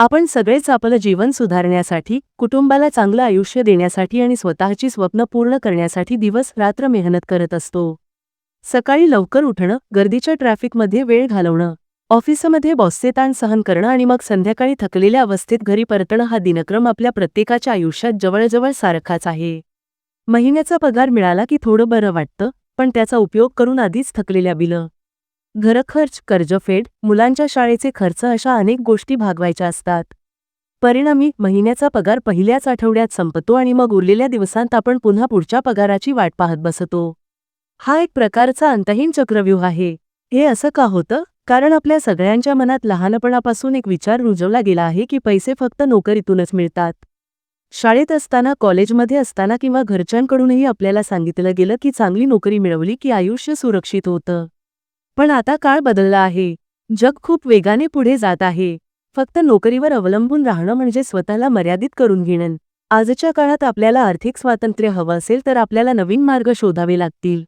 आपण सगळेच आपलं जीवन सुधारण्यासाठी कुटुंबाला चांगलं आयुष्य देण्यासाठी आणि स्वतःची स्वप्न पूर्ण करण्यासाठी दिवस रात्र मेहनत करत असतो. सकाळी लवकर उठणं गर्दीच्या ट्रॅफिकमध्ये वेळ घालवणं ऑफिसमध्ये बॉसचे ताण सहन करणं आणि मग संध्याकाळी थकलेल्या अवस्थेत घरी परतणं हा दिनक्रम आपल्या प्रत्येकाच्या आयुष्यात जवळजवळ सारखाच आहे. महिन्याचा पगार मिळाला की थोडं बरं वाटतं पण त्याचा उपयोग करून आधीच थकलेल्या बिलं. घरखर्च कर्जफेड मुलांच्या शाळेचे खर्च अशा अनेक गोष्टी भागवायच्या असतात. परिणामी महिन्याचा पगार पहिल्याच आठवड्यात संपतो आणि मग उरलेल्या दिवसांत आपण पुन्हा पुढच्या पगाराची वाट पाहत बसतो. हा एक प्रकारचा अंतहीन चक्रव्यूह आहे. हे असं का होतं? कारण आपल्या सगळ्यांच्या मनात लहानपणापासून एक विचार रुजवला गेला आहे की पैसे फक्त नोकरीतूनच मिळतात. शाळेत असताना कॉलेजमध्ये असताना किंवा घरच्यांकडूनही आपल्याला सांगितलं गेलं की चांगली नोकरी मिळवली की आयुष्य सुरक्षित होतं. पण आता काळ बदलला आहे. जग खूप वेगाने पुढे जात आहे. फक्त नोकरीवर अवलंबून राहणं म्हणजे स्वतःला मर्यादित करून घेणं. आजच्या काळात आपल्याला आर्थिक स्वातंत्र्य हवं असेल तर आपल्याला नवीन मार्ग शोधावे लागतील.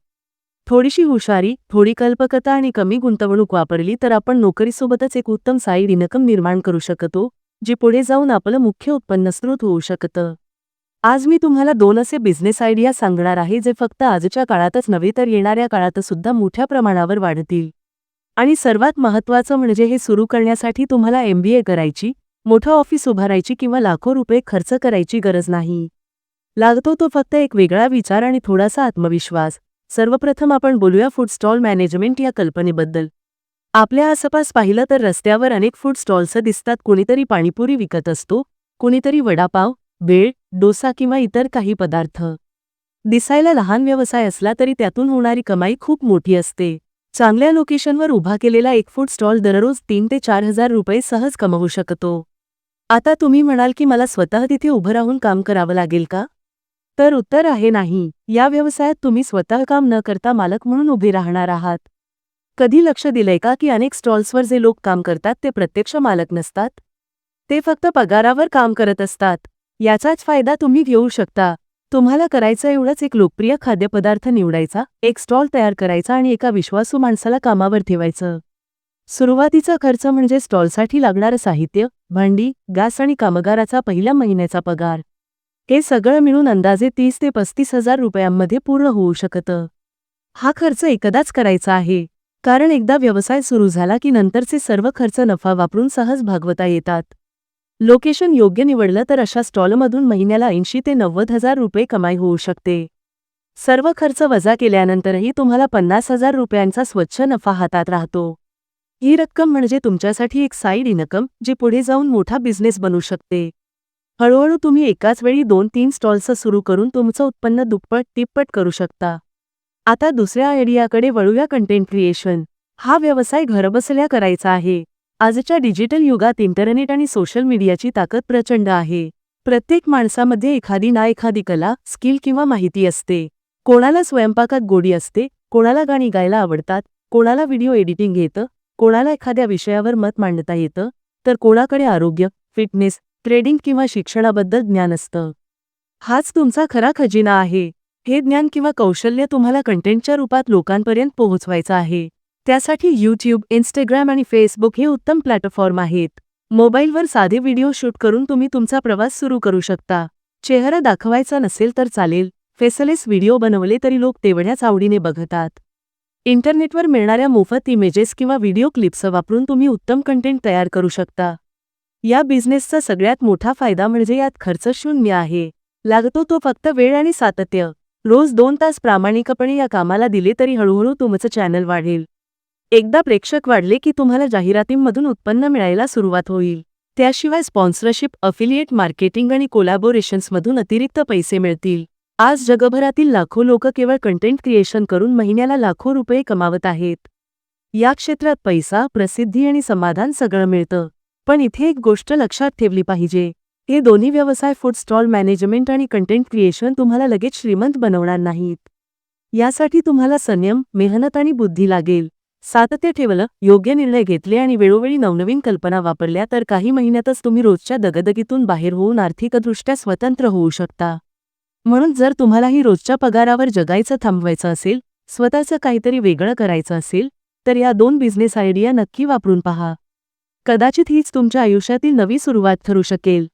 थोडीशी हुशारी थोडी कल्पकता आणि कमी गुंतवणूक वापरली तर आपण नोकरीसोबतच एक उत्तम साईड इनकम निर्माण करू शकतो जे पुढे जाऊन आपलं मुख्य उत्पन्न स्रोत होऊ शकतं. आज मी तुम्हाला दोन असे बिझनेस आयडिया सांगणार आहे जे फक्त आजच्या काळातच नव्हे तर येणाऱ्या काळातसुद्धा मोठ्या प्रमाणावर वाढतील. आणि सर्वात महत्त्वाचं म्हणजे हे सुरू करण्यासाठी तुम्हाला एमबीए करायची मोठं ऑफिस उभारायची किंवा लाखो रुपये खर्च करायची गरज नाही. लागतो तो फक्त एक वेगळा विचार आणि थोडासा आत्मविश्वास. सर्वप्रथम आपण बोलूया फूड स्टॉल मॅनेजमेंट या कल्पनेबद्दल. आपल्या आसपास पाहिलं तर रस्त्यावर अनेक फूड स्टॉल्स दिसतात. कुणीतरी पाणीपुरी विकत असतो कुणीतरी वडापाव बेळ डोसा किंवा इतर काही पदार्थ. दिसायला लहान व्यवसाय असला तरी त्यातून होणारी कमाई खूप मोठी असते. चांगल्या लोकेशनवर उभा केलेला एक फूड स्टॉल दररोज तीन ते चार हजार रुपये सहज कमवू शकतो. आता तुम्ही म्हणाल की मला स्वतः तिथे उभं राहून काम करावं लागेल का? तर उत्तर आहे नाही. या व्यवसायात तुम्ही स्वतः काम न करता मालक म्हणून उभे राहणार आहात. कधी लक्ष दिलंय का की अनेक स्टॉल्सवर जे लोक काम करतात ते प्रत्यक्ष मालक नसतात? ते फक्त पगारावर काम करत असतात. याचाच फायदा तुम्ही घेऊ शकता. तुम्हाला करायचं एवढंच एक लोकप्रिय खाद्यपदार्थ निवडायचा एक स्टॉल तयार करायचा आणि एका विश्वासू माणसाला कामावर ठेवायचं. सुरुवातीचा खर्च म्हणजे स्टॉलसाठी लागणारं साहित्य भांडी गास आणि कामगाराचा पहिल्या महिन्याचा पगार. हे सगळं मिळून अंदाजे तीस ते पस्तीस हजार रुपयांमध्ये पूर्ण होऊ शकतं. हा खर्च एकदाच करायचा आहे. कारण एकदा व्यवसाय सुरू झाला की नंतरचे सर्व खर्च नफा वापरून सहज भागवता येतात. लोकेशन योग्य निवडलं तर अशा स्टॉलमधून महिन्याला ऐंशी ते नव्वद हजार रुपये कमाई होऊ शकते. सर्व खर्च वजा केल्यानंतरही तुम्हाला पन्नास हजार रुपयांचा स्वच्छ नफा हातात राहतो. ही रक्कम म्हणजे तुमच्यासाठी एक साईड इनकम जी पुढे जाऊन मोठा बिझनेस बनू शकते. हळूहळू तुम्ही एकाच वेळी दोन तीन स्टॉल्स सुरू करून तुमचं उत्पन्न दुप्पट तिप्पट करू शकता. आता दुसऱ्या आयडियाकडे वळूया कंटेंट क्रिएशन हा व्यवसाय घरबसल्या करायचा आहे. आजच्या डिजिटल युगात इंटरनेट आणि सोशल मीडियाची ताकद प्रचंड आहे. प्रत्येक माणसामध्ये एखादी ना एखादी कला स्किल किंवा माहिती असते. कोणाला स्वयंपाकात गोडी असते कोणाला गाणी गायला आवडतात कोणाला व्हिडिओ एडिटिंग येतं कोणाला एखाद्या विषयावर मत मांडता येतं तर कोणाकडे आरोग्य फिटनेस ट्रेडिंग किंवा शिक्षणाबद्दल ज्ञान असतं? हाच तुमचा खरा खजिना आहे. हे ज्ञान किंवा कौशल्य तुम्हाला कंटेंटच्या रूपात लोकांपर्यंत पोहोचवायचं आहे. त्यासाठी यूट्यूब इंस्टाग्राम आणि फेसबुक हे उत्तम प्लॅटफॉर्म आहेत. मोबाईलवर साधे व्हिडिओ शूट करून तुम्ही तुमचा प्रवास सुरू करू शकता. चेहरा दाखवायचा नसेल तर चालेल. फेसलेस व्हिडिओ बनवले तरी लोक तेवढ्याच आवडीने बघतात. इंटरनेटवर मिळणाऱ्या मोफत इमेजेस किंवा व्हिडिओ क्लिप्स वापरून तुम्ही उत्तम कंटेंट तयार करू शकता. या बिझनेसचा सगळ्यात मोठा फायदा म्हणजे यात खर्च शून्य आहे. लागतो तो फक्त वेळ आणि सातत्य. रोज दोन तास प्रामाणिकपणे या कामाला दिले तरी हळूहळू तुमचं चॅनल वाढेल. एकदा प्रेक्षक वाढले की तुम्हाला जाहिरातींमधून उत्पन्न मिळायला सुरुवात होईल. त्याशिवाय स्पॉन्सरशिप अफिलिएट मार्केटिंग आणि कोलॅबोरेशन्समधून अतिरिक्त पैसे मिळतील. आज जगभरातील लाखो लोक केवळ कंटेंट क्रिएशन करून महिन्याला लाखो रुपये कमावत आहेत. या क्षेत्रात पैसा प्रसिद्धी आणि समाधान सगळं मिळतं. पण इथे एक गोष्ट लक्षात ठेवली पाहिजे. हे दोन्ही व्यवसाय फूड स्टॉल मॅनेजमेंट आणि कंटेंट क्रिएशन तुम्हाला लगेच श्रीमंत बनवणार नाहीत. यासाठी तुम्हाला संयम मेहनत आणि बुद्धी लागेल. सातत्य ठेवलं योग्य निर्णय घेतले आणि वेळोवेळी नवनवीन कल्पना वापरल्या तर काही महिन्यातच तुम्ही रोजच्या दगदगीतून बाहेर होऊन आर्थिकदृष्ट्या स्वतंत्र होऊ शकता. म्हणून जर तुम्हालाही रोजच्या पगारावर जगायचं थांबवायचं असेल स्वतःचं काहीतरी वेगळं करायचं असेल तर या दोन बिझनेस आयडिया नक्की वापरून पहा. कदाचित हीच तुमच्या आयुष्यातील नवी सुरुवात ठरू शकेल.